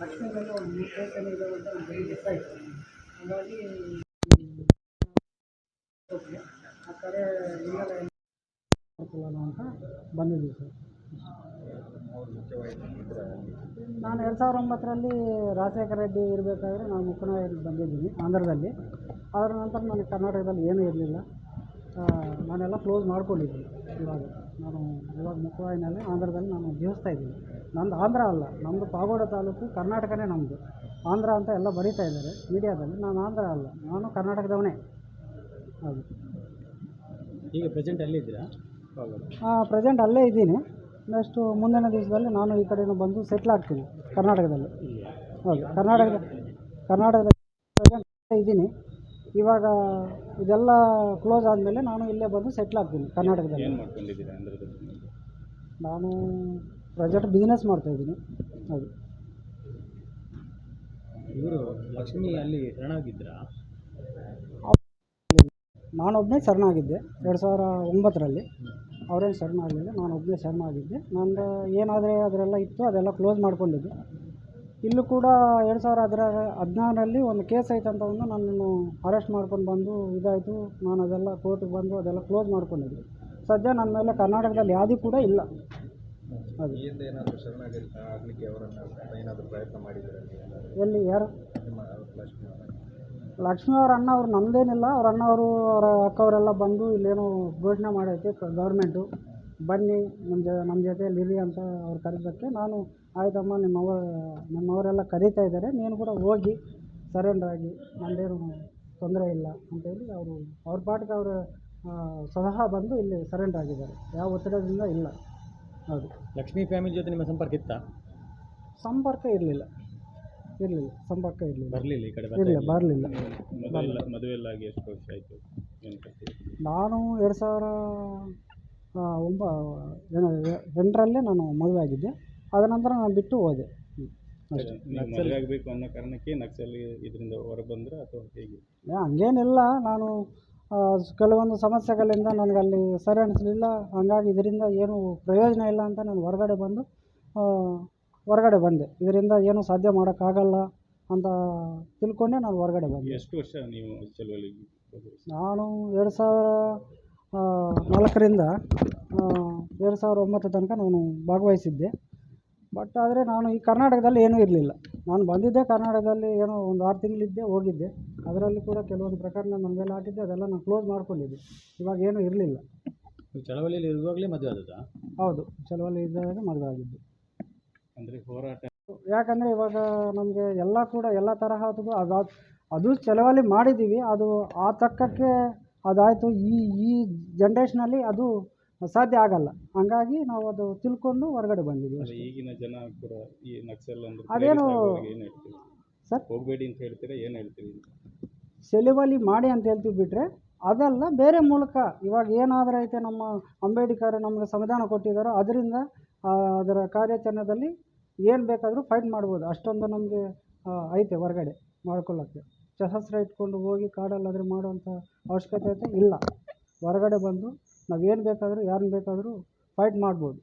ಲಕ್ಷ್ಮೀದಲ್ಲಿ ಒಂದು ನಿರ್ದೇಶನ ಏನಿದೆ ಅಂತ ನಮಗೆ ಗೊತ್ತಾಯಿತು ಹಾಗಾಗಿ, ಓಕೆ. ಆ ಹಿನ್ನೆಲೆ ಮಾಡ್ಕೊಳ್ಳೋಣ ಅಂತ ಬಂದಿದ್ದೀವಿ ಸರ್. ನಾನು ಎರಡು ಸಾವಿರದ ಒಂಬತ್ತರಲ್ಲಿ ರಾಜಶೇಖರ ರೆಡ್ಡಿ ಇರಬೇಕಾದ್ರೆ ನಾನು ಮುಖ್ಯಮಂತ್ರಿ ಬಂದಿದ್ದೀನಿ, ಆಂಧ್ರದಲ್ಲಿ. ಅದರ ನಂತರ ನನಗೆ ಕರ್ನಾಟಕದಲ್ಲಿ ಏನೂ ಇರಲಿಲ್ಲ. ನಾನೆಲ್ಲ ಕ್ಲೋಸ್ ಮಾಡ್ಕೊಂಡಿದ್ದೀನಿ ಇವಾಗ. ನಾನು ಇವಾಗ ಮುಖವಾಹಿನಲ್ಲಿ ಆಂಧ್ರದಲ್ಲಿ ನಾನು ಜೀವಿಸ್ತಾ ಇದ್ದೀನಿ. ನಂದು ಆಂಧ್ರ ಅಲ್ಲ ನಮ್ಮದು ಪಾಗೋಡ ತಾಲೂಕು ಕರ್ನಾಟಕನೇ ನಮ್ಮದು ಆಂಧ್ರ ಅಂತ ಎಲ್ಲ ಬರೀತಾ ಇದ್ದಾರೆ ಮೀಡಿಯಾದಲ್ಲಿ ನಾನು ಆಂಧ್ರ ಅಲ್ಲ ನಾನು ಕರ್ನಾಟಕದವನೇ. ಹೌದು. ಈಗ ಪ್ರೆಸೆಂಟ್ ಅಲ್ಲಿದ್ದೀರಾ ಪ್ರೆಸೆಂಟ್ ಅಲ್ಲೇ ಇದ್ದೀನಿ. ನೆಕ್ಸ್ಟು ಮುಂದಿನ ದಿವಸದಲ್ಲಿ ನಾನು ಈ ಕಡೆಯೂ ಬಂದು ಸೆಟ್ಲ್ ಆಗ್ತೀನಿ ಕರ್ನಾಟಕದಲ್ಲಿ. ಹೌದು ಕರ್ನಾಟಕದ ಕರ್ನಾಟಕದಲ್ಲಿ ಪ್ರೆಸೆಂಟ್ ಇದ್ದೀನಿ. ಇವಾಗ ಇದೆಲ್ಲ ಕ್ಲೋಸ್ ಆದಮೇಲೆ ನಾನು ಇಲ್ಲೇ ಬಂದು ಸೆಟ್ಲ್ ಆಗ್ತೀನಿ ಕರ್ನಾಟಕದಲ್ಲಿ. ಏನು ಮಾಡ್ಕೊಂಡಿದ್ದೀರಾ ಆಂಧ್ರದಲ್ಲಿ ನಾನು ಪ್ರೆಸೆಂಟ್ ಬಿಸ್ನೆಸ್ ಮಾಡ್ತಾಯಿದ್ದೀನಿ ಹೌದು. ಇವರು ಲಕ್ಷ್ಮಿ ಅಲ್ಲಿ ಶರಣಾಗಿದ್ರಾ? ನಾನೊಬ್ಬನೇ ಶರಣಾಗಿದ್ದೆ ಎರಡು ಸಾವಿರ ಒಂಬತ್ತರಲ್ಲಿ. ಅವರೇನು ಶರಣ ಆಗಲಿಲ್ಲ ನಾನೊಬ್ಬನೇ ಶರಣ ಆಗಿದ್ದೆ ನಂದು ಏನಾದರೆ ಅದರೆಲ್ಲ ಇತ್ತು ಅದೆಲ್ಲ ಕ್ಲೋಸ್ ಮಾಡ್ಕೊಂಡಿದ್ದೆ. ಇಲ್ಲೂ ಕೂಡ ಎರಡು ಸಾವಿರ ಹದಿರ ಹದಿನಾರರಲ್ಲಿ ಒಂದು ಕೇಸ್ ಐತೆ ಅಂತ ಒಂದು ನನ್ನನ್ನು ಅರೆಸ್ಟ್ ಮಾಡ್ಕೊಂಡು ಬಂದು ಇದಾಯಿತು. ನಾನು ಅದೆಲ್ಲ ಕೋರ್ಟಿಗೆ ಬಂದು ಅದೆಲ್ಲ ಕ್ಲೋಸ್ ಮಾಡ್ಕೊಂಡಿದ್ದೆ. ಸದ್ಯ ನನ್ನ ಮೇಲೆ ಕರ್ನಾಟಕದಲ್ಲಿ ಯಾವುದೂ ಕೂಡ ಇಲ್ಲ. ಅದು. ಎಲ್ಲಿ ಯಾರು? ಲಕ್ಷ್ಮೀ ಅವರ ಅಣ್ಣ. ಅವ್ರು ನಮ್ಮದೇನಿಲ್ಲ ಅವ್ರ ಅಣ್ಣ ಅವರು ಅವರ ಅಕ್ಕವರೆಲ್ಲ ಬಂದು ಇಲ್ಲೇನೋ ಘೋಷಣೆ ಮಾಡೈತೆ ಗೌರ್ಮೆಂಟು ಬನ್ನಿ ನಮ್ಮ ಜೊ ನಮ್ಮ ಜೊತೆಯಲ್ಲಿ ಇರಿ ಅಂತ ಅವ್ರು ಕರೆದಕ್ಕೆ ನಾನು ಆಯ್ತಮ್ಮ ನಿಮ್ಮವ ನಮ್ಮವರೆಲ್ಲ ಕರೀತಾ ಇದ್ದಾರೆ ನೀನು ಕೂಡ ಹೋಗಿ ಸರೆಂಡರ್ ಆಗಿ ನಂದೇನು ತೊಂದರೆ ಇಲ್ಲ ಅಂತೇಳಿ ಅವರು ಅವ್ರ ಪಾಟಿಗೆ ಅವರು ಸ್ವತಃ ಬಂದು ಇಲ್ಲಿ ಸರೆಂಡರ್ ಆಗಿದ್ದಾರೆ. ಯಾವ ಒತ್ತಡದಿಂದ ಇಲ್ಲ. ಹೌದು. ಲಕ್ಷ್ಮಿ ಫ್ಯಾಮಿಲಿ ಜೊತೆ ನಿಮ್ಮ ಸಂಪರ್ಕ ಇತ್ತಾ? ಸಂಪರ್ಕ ಇರಲಿಲ್ಲ. ಇರಲಿಲ್ಲ. ಸಂಪರ್ಕ ಇರಲಿಲ್ಲ. ಬರಲಿಲ್ಲ ಈ ಕಡೆ ಇರಲಿಲ್ಲ. ಬರಲಿಲ್ಲ. ಮದುವೆ ಎಲ್ಲ ಆಗಿ ಎಷ್ಟು ವರ್ಷ ಆಯಿತು? ನಾನು ಎರಡು ಸಾವಿರ ಆ, ಒಂಬ ಏನು ಜನರಲ್ಲೇ ನಾನು ಮದುವೆ ಆಗಿದ್ದೆ. ಅದ ನಂತರ ನಾನು ಬಿಟ್ಟು ಹೋದೆ. ಅಷ್ಟೇ. ನೀವು ಆಗಬೇಕು ಅನ್ನೋ ಕಾರಣಕ್ಕೆ ನಕ್ಸಲ್ ಇದರಿಂದ ಹೊರ ಬಂದ್ರೆ ಅಥವಾ ಹೇಗೆ? ಏ, ಹಂಗೇನಿಲ್ಲ. ನಾನು ಆ, ಕೆಲವೊಂದು ಸಮಸ್ಯೆಗಳಿಂದ ನನಗೆ ಅಲ್ಲಿ ಸರಿ ಅನಿಸ್ಲಿಲ್ಲ. ಹಂಗಾಗಿ ಇದರಿಂದ ಏನು ಪ್ರಯೋಜನ ಇಲ್ಲ ಅಂತ ನಾನು ಹೊರಗಡೆ ಬಂದು ಆ, ಹೊರಗಡೆ ಬಂದೆ. ಇದರಿಂದ ಏನು ಸಾಧ್ಯ ಮಾಡೋಕ್ಕಾಗಲ್ಲ ಅಂತ ತಿಳ್ಕೊಂಡೆ ನಾನು ಹೊರಗಡೆ ಬಂದೆ. ಎಷ್ಟು ವರ್ಷ ನೀವು ನಾನು ಎರಡು ಸಾವಿರ ನಾಲ್ಕರಿಂದ ಎರಡು ಸಾವಿರದ ಒಂಬತ್ತು ತನಕ ನಾನು ಭಾಗವಹಿಸಿದ್ದೆ. ಬಟ್ ಆದರೆ ನಾನು ಈ ಕರ್ನಾಟಕದಲ್ಲಿ ಏನೂ ಇರಲಿಲ್ಲ. ನಾನು ಬಂದಿದ್ದೆ ಕರ್ನಾಟಕದಲ್ಲಿ ಏನೋ ಒಂದು ಆರು ತಿಂಗಳಿದ್ದೆ ಹೋಗಿದ್ದೆ. ಅದರಲ್ಲಿ ಕೂಡ ಕೆಲವೊಂದು ಪ್ರಕರಣ ನನ್ನ ಮೇಲೆ ಹಾಕಿದ್ದೆ. ಅದೆಲ್ಲ ನಾನು ಕ್ಲೋಸ್ ಮಾಡ್ಕೊಂಡಿದ್ದೆ. ಇವಾಗ ಏನೂ ಇರಲಿಲ್ಲ. ಚಳವಳಿಯಲ್ಲಿ ಇರುವಾಗಲೇ ಮದುವೆ ಆದದಾ ಹೌದು. ಚಳವಳಿ ಇದ್ದಾಗ ಮದುವೆ ಆಗಿದ್ದು. ಅಂದರೆ ಹೋರಾಟ. ಯಾಕಂದರೆ ಇವಾಗ ನಮಗೆ ಎಲ್ಲ ಕೂಡ ಎಲ್ಲ ತರಹದ್ದು ಅದು ಅದು ಚಳವಳಿ ಮಾಡಿದ್ದೀವಿ. ಅದು ಆ ತಕ್ಕಕ್ಕೆ ಅದಾಯಿತು. ಈ ಈ ಜನ್ರೇಷನಲ್ಲಿ ಅದು ಸಾಧ್ಯ ಆಗಲ್ಲ. ಹಂಗಾಗಿ ನಾವು ಅದು ತಿಳ್ಕೊಂಡು ಹೊರಗಡೆ ಬಂದಿದ್ದೀವಿ ಅಲ್ಲ ಈಗಿನ ಜನ ಕೂಡ ಈ ನಕ್ಸಲ್ ಅಂದ್ರೆ ಅದೇನು- ಏನು ಹೇಳ್ತೀರಿ? ಸರ್? ಹೋಗಬೇಡಿ ಅಂತ ಹೇಳ್ತೀರಾ ಏನು ಹೇಳ್ತೀರಿ? ಚಳವಳಿ ಮಾಡಿ ಅಂತ ಹೇಳ್ತೀವಿ ಬಿಟ್ಟರೆ ಅದಲ್ಲ ಬೇರೆ ಮೂಲಕ ಇವಾಗ ಏನಾದರೂ ಐತೆ ನಮ್ಮ ಅಂಬೇಡ್ಕರ್ ನಮಗೆ ಸಂವಿಧಾನ ಕೊಟ್ಟಿದ್ದಾರೋ ಅದರಿಂದ ಆ, ಅದರ ಕಾರ್ಯಾಚರಣೆಯಲ್ಲಿ ಏನು ಬೇಕಾದರೂ ಫೈಟ್ ಮಾಡ್ಬೋದು. ಅಷ್ಟೊಂದು ನಮಗೆ ಐತೆ ಹೊರಗಡೆ ಮಾಡ್ಕೊಳ್ಳೋಕ್ಕೆ. ಸಶಸ್ತ್ರ ಇಟ್ಕೊಂಡು ಹೋಗಿ ಕಾಡಲ್ಲಾದರೆ ಮಾಡುವಂಥ ಅವಶ್ಯಕತೆ ಇಲ್ಲ. ಹೊರಗಡೆ ಬಂದು ನಾವೇನು ಬೇಕಾದರೂ ಯಾರನ್ನ ಬೇಕಾದರೂ ಫೈಟ್ ಮಾಡ್ಬೋದು.